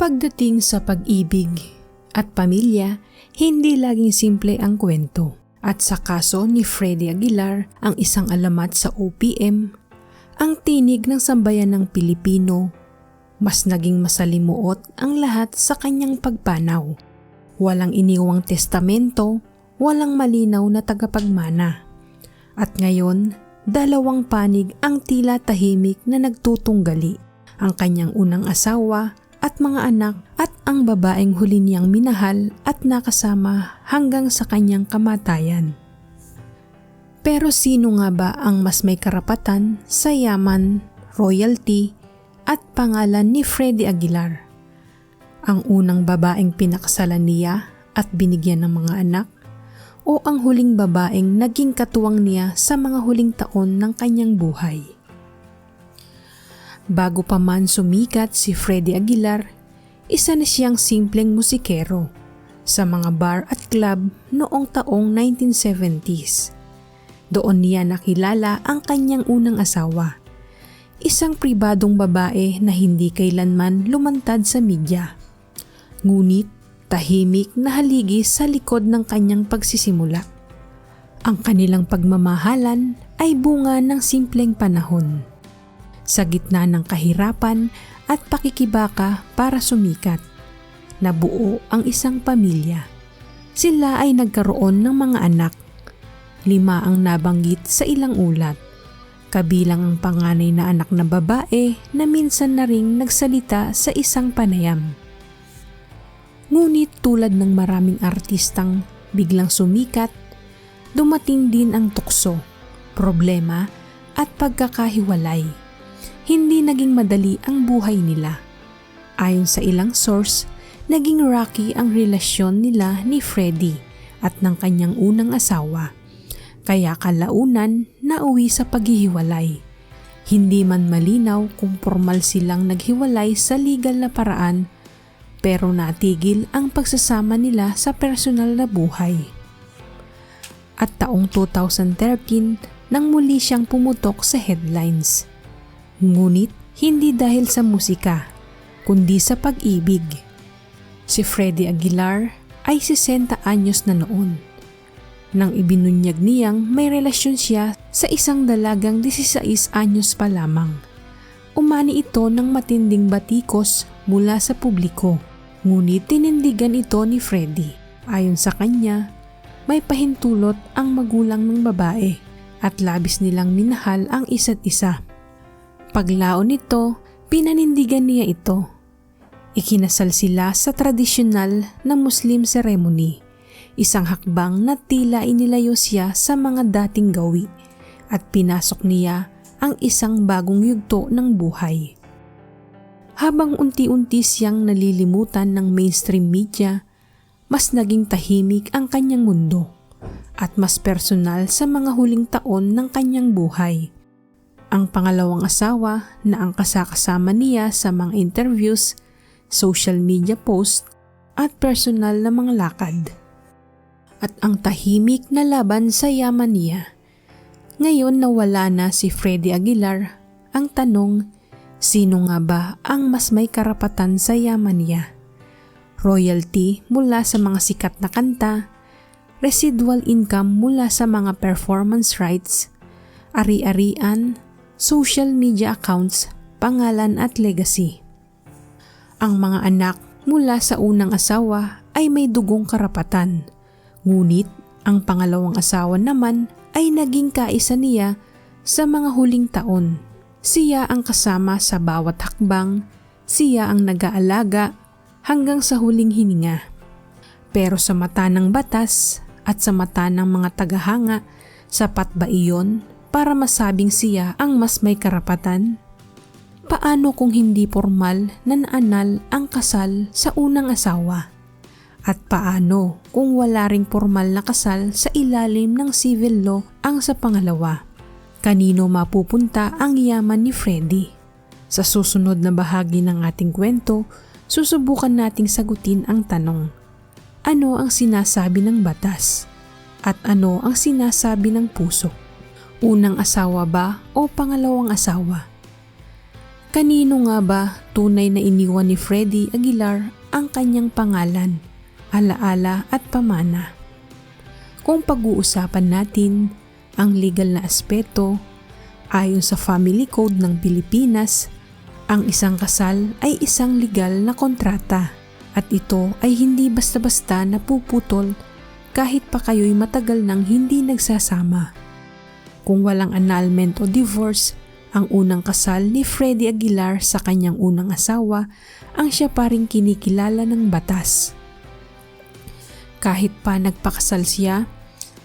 Pagdating sa pag-ibig at pamilya, hindi laging simple ang kwento. At sa kaso ni Freddy Aguilar, ang isang alamat sa OPM, ang tinig ng sambayan ng Pilipino, mas naging masalimuot ang lahat sa kanyang pagpanaw. Walang iniwang testamento, walang malinaw na tagapagmana. At ngayon, dalawang panig ang tila tahimik na nagtutunggali. Ang kanyang unang asawa at mga anak at ang babaeng huli niyang minahal at nakasama hanggang sa kanyang kamatayan. Pero sino nga ba ang mas may karapatan sa yaman, royalty at pangalan ni Freddy Aguilar? Ang unang babaeng pinakasalan niya at binigyan ng mga anak o ang huling babaeng naging katuwang niya sa mga huling taon ng kanyang buhay? Bago pa man sumikat si Freddy Aguilar, isa na siyang simpleng musikero sa mga bar at club noong taong 1970s. Doon niya nakilala ang kanyang unang asawa, isang pribadong babae na hindi kailanman lumantad sa media. Ngunit tahimik na haligi sa likod ng kanyang pagsisimula. Ang kanilang pagmamahalan ay bunga ng simpleng panahon sa gitna ng kahirapan at pakikibaka para sumikat. Nabuo ang isang pamilya. Sila ay nagkaroon ng mga anak. Lima ang nabanggit sa ilang ulat. Kabilang ang panganay na anak na babae na minsan na ring nagsalita sa isang panayam. Ngunit tulad ng maraming artistang biglang sumikat, dumating din ang tukso, problema at pagkakahiwalay hindi naging madali ang buhay nila. Ayon sa ilang source, naging rocky ang relasyon nila ni Freddy at ng kanyang unang asawa. Kaya kalaunan nauwi sa paghihiwalay. Hindi man malinaw kung formal silang naghiwalay sa legal na paraan pero natigil ang pagsasama nila sa personal na buhay. At taong 2013 nang muli siyang pumutok sa headlines Ngunit hindi dahil sa musika, kundi sa pag-ibig. Si Freddy Aguilar ay 60 anyos na noon. Nang ibinunyag niyang may relasyon siya sa isang dalagang 16 anyos pa lamang. Umani ito ng matinding batikos mula sa publiko. Ngunit tinindigan ito ni Freddy. Ayon sa kanya, may pahintulot ang magulang ng babae at labis nilang minahal ang isa't isa. Paglaon nito, pinanindigan niya ito. Ikinasal sila sa tradisyonal na Muslim ceremony, isang hakbang na tila inilayo siya sa mga dating gawi at pinasok niya ang isang bagong yugto ng buhay. Habang unti-unti siyang nalilimutan ng mainstream media, mas naging tahimik ang kanyang mundo at mas personal sa mga huling taon ng kanyang buhay ang pangalawang asawa na ang kasakasama niya sa mga interviews, social media post at personal na mga lakad. At ang tahimik na laban sa yaman niya. Ngayon nawala na si Freddy Aguilar, ang tanong, sino nga ba ang mas may karapatan sa yaman niya? Royalty mula sa mga sikat na kanta, residual income mula sa mga performance rights, ari-arian social media accounts, pangalan at legacy. Ang mga anak mula sa unang asawa ay may dugong karapatan. Ngunit ang pangalawang asawa naman ay naging kaisa niya sa mga huling taon. Siya ang kasama sa bawat hakbang, siya ang nag-aalaga hanggang sa huling hininga. Pero sa mata ng batas at sa mata ng mga tagahanga, sapat ba iyon para masabing siya ang mas may karapatan? Paano kung hindi formal na naanal ang kasal sa unang asawa? At paano kung wala ring formal na kasal sa ilalim ng civil law ang sa pangalawa? Kanino mapupunta ang yaman ni Freddy? Sa susunod na bahagi ng ating kwento, susubukan nating sagutin ang tanong, ano ang sinasabi ng batas? At ano ang sinasabi ng puso? Unang asawa ba o pangalawang asawa? Kanino nga ba tunay na iniwan ni Freddy Aguilar ang kanyang pangalan, alaala at pamana? Kung pag-uusapan natin ang legal na aspeto, ayon sa Family Code ng Pilipinas, ang isang kasal ay isang legal na kontrata at ito ay hindi basta-basta napuputol kahit pa kayo'y matagal nang hindi nagsasama. Kung walang annulment o divorce, ang unang kasal ni Freddy Aguilar sa kanyang unang asawa ang siya pa rin kinikilala ng batas. Kahit pa nagpakasal siya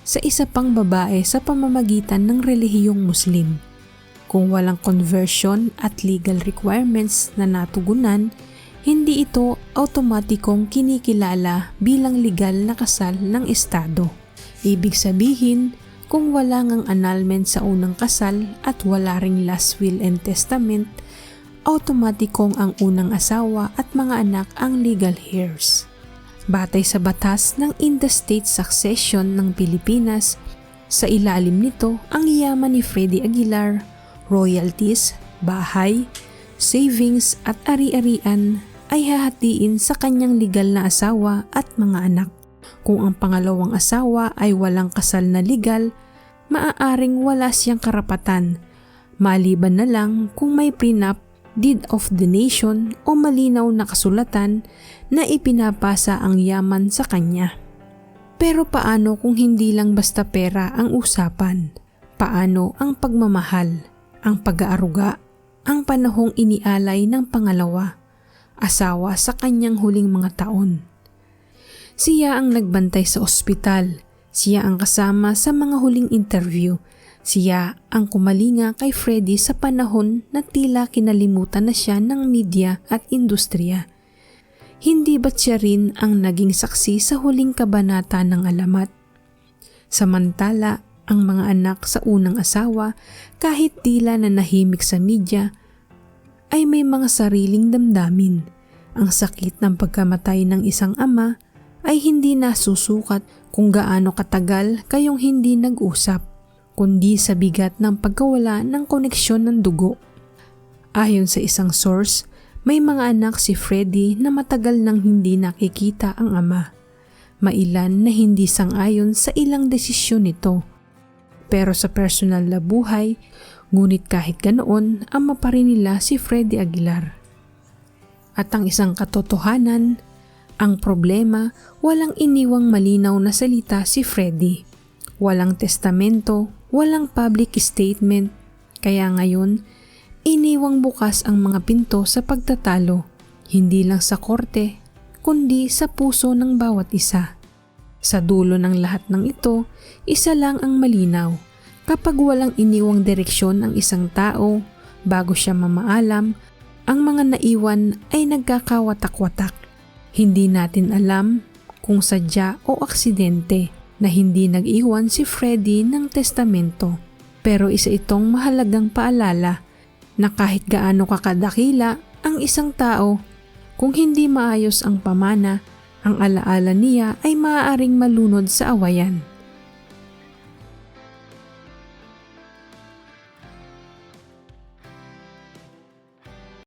sa isa pang babae sa pamamagitan ng relihiyong Muslim. Kung walang conversion at legal requirements na natugunan, hindi ito automatikong kinikilala bilang legal na kasal ng Estado. Ibig sabihin, kung wala ngang annulment sa unang kasal at wala ring last will and testament, automatikong ang unang asawa at mga anak ang legal heirs. Batay sa batas ng Interstate Succession ng Pilipinas, sa ilalim nito ang yaman ni Freddy Aguilar, royalties, bahay, savings at ari-arian ay hahatiin sa kanyang legal na asawa at mga anak. Kung ang pangalawang asawa ay walang kasal na legal, maaaring wala siyang karapatan, maliban na lang kung may prenup, deed of donation o malinaw na kasulatan na ipinapasa ang yaman sa kanya. Pero paano kung hindi lang basta pera ang usapan? Paano ang pagmamahal, ang pag-aaruga, ang panahong inialay ng pangalawa, asawa sa kanyang huling mga taon? Siya ang nagbantay sa ospital. Siya ang kasama sa mga huling interview. Siya ang kumalinga kay Freddy sa panahon na tila kinalimutan na siya ng media at industriya. Hindi ba't siya rin ang naging saksi sa huling kabanata ng alamat? Samantala, ang mga anak sa unang asawa, kahit tila na nahimik sa media, ay may mga sariling damdamin. Ang sakit ng pagkamatay ng isang ama ay hindi nasusukat kung gaano katagal kayong hindi nag-usap, kundi sa bigat ng pagkawala ng koneksyon ng dugo. Ayon sa isang source, may mga anak si Freddy na matagal nang hindi nakikita ang ama. Mailan na hindi sang-ayon sa ilang desisyon nito. Pero sa personal na buhay, ngunit kahit ganoon, ama pa rin nila si Freddy Aguilar. At ang isang katotohanan, ang problema, walang iniwang malinaw na salita si Freddy. Walang testamento, walang public statement, kaya ngayon, iniwang bukas ang mga pinto sa pagtatalo, hindi lang sa korte, kundi sa puso ng bawat isa. Sa dulo ng lahat ng ito, isa lang ang malinaw. Kapag walang iniwang direksyon ang isang tao, bago siya mamaalam, ang mga naiwan ay nagkakawatak-watak. Hindi natin alam kung sadya o aksidente na hindi nag-iwan si Freddy ng testamento. Pero isa itong mahalagang paalala na kahit gaano kakadakila ang isang tao, kung hindi maayos ang pamana, ang alaala niya ay maaaring malunod sa awayan.